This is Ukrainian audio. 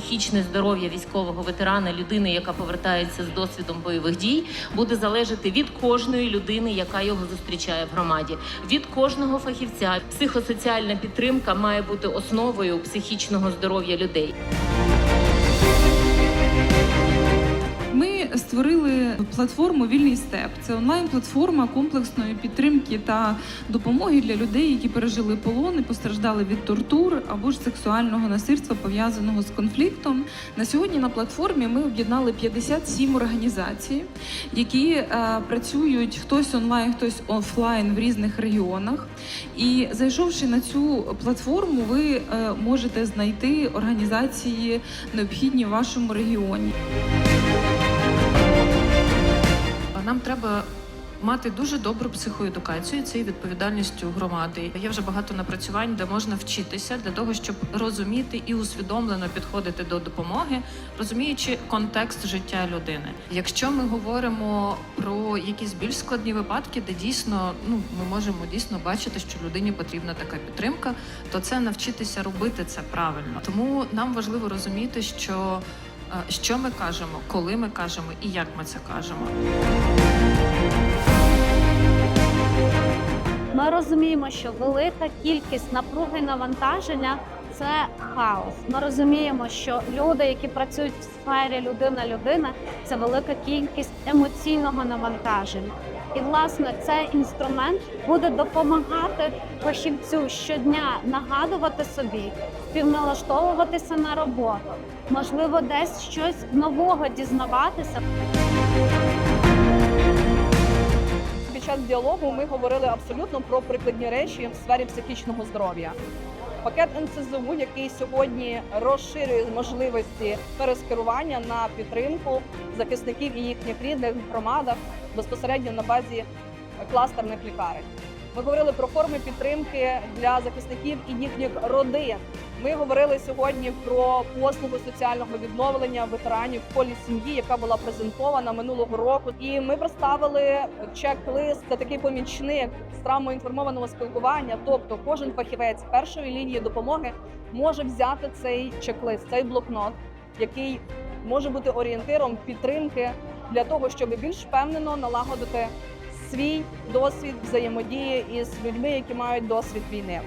психічне здоров'я військового ветерана, людини, яка повертається з досвідом бойових дій, буде залежати від кожної людини, яка його зустрічає в громаді, від кожного фахівця. Психосоціальна підтримка має бути основою психічного здоров'я людей. Ми створили платформу Вільний степ. Це онлайн-платформа комплексної підтримки та допомоги для людей, які пережили полон і постраждали від тортур або ж сексуального насильства пов'язаного з конфліктом. На сьогодні на платформі ми об'єднали 57 організацій, які е, працюють хтось онлайн, хтось офлайн в різних регіонах. І зайшовши на цю платформу, ви е, можете знайти організації необхідні в вашому регіоні. Треба мати дуже добру психоедукацію. Це є відповідальністю громади. Є вже багато напрацювань, де можна вчитися для того, щоб розуміти і усвідомлено підходити до допомоги, розуміючи контекст життя людини. Якщо ми говоримо про якісь більш складні випадки, де дійсно ну ми можемо дійсно бачити, що людині потрібна така підтримка, то це навчитися робити це правильно. Тому нам важливо розуміти, що е, що ми кажемо, коли ми кажемо і як ми це кажемо. Ми розуміємо, що велика кількість напруги навантаження це хаос. Ми розуміємо, що люди, які працюють в сфері людина-людина, це велика кількість емоційного навантаження. І власне цей інструмент буде допомагати фахівцю щодня нагадувати собі, співналаштовуватися на роботу, можливо, десь щось нового дізнаватися. Під час діалогу ми говорили абсолютно про прикладні речі в сфері психічного здоров'я. Пакет НСЗУ, який сьогодні розширює можливості перескерування на підтримку захисників і їхніх рідних в громадах безпосередньо на базі кластерних лікарень. Ми говорили про форми підтримки для захисників і їхніх родин. Ми говорили сьогодні про послугу соціального відновлення ветеранів в полі сім'ї, яка була презентована минулого року. І ми представили чек-лист це такий помічник з травмоінформованого спілкування. Тобто, кожен фахівець першої лінії допомоги може взяти цей чек-лист, цей блокнот, який може бути орієнтиром підтримки для того, щоб більш впевнено налагодити свій досвід взаємодії із людьми, які мають досвід війни.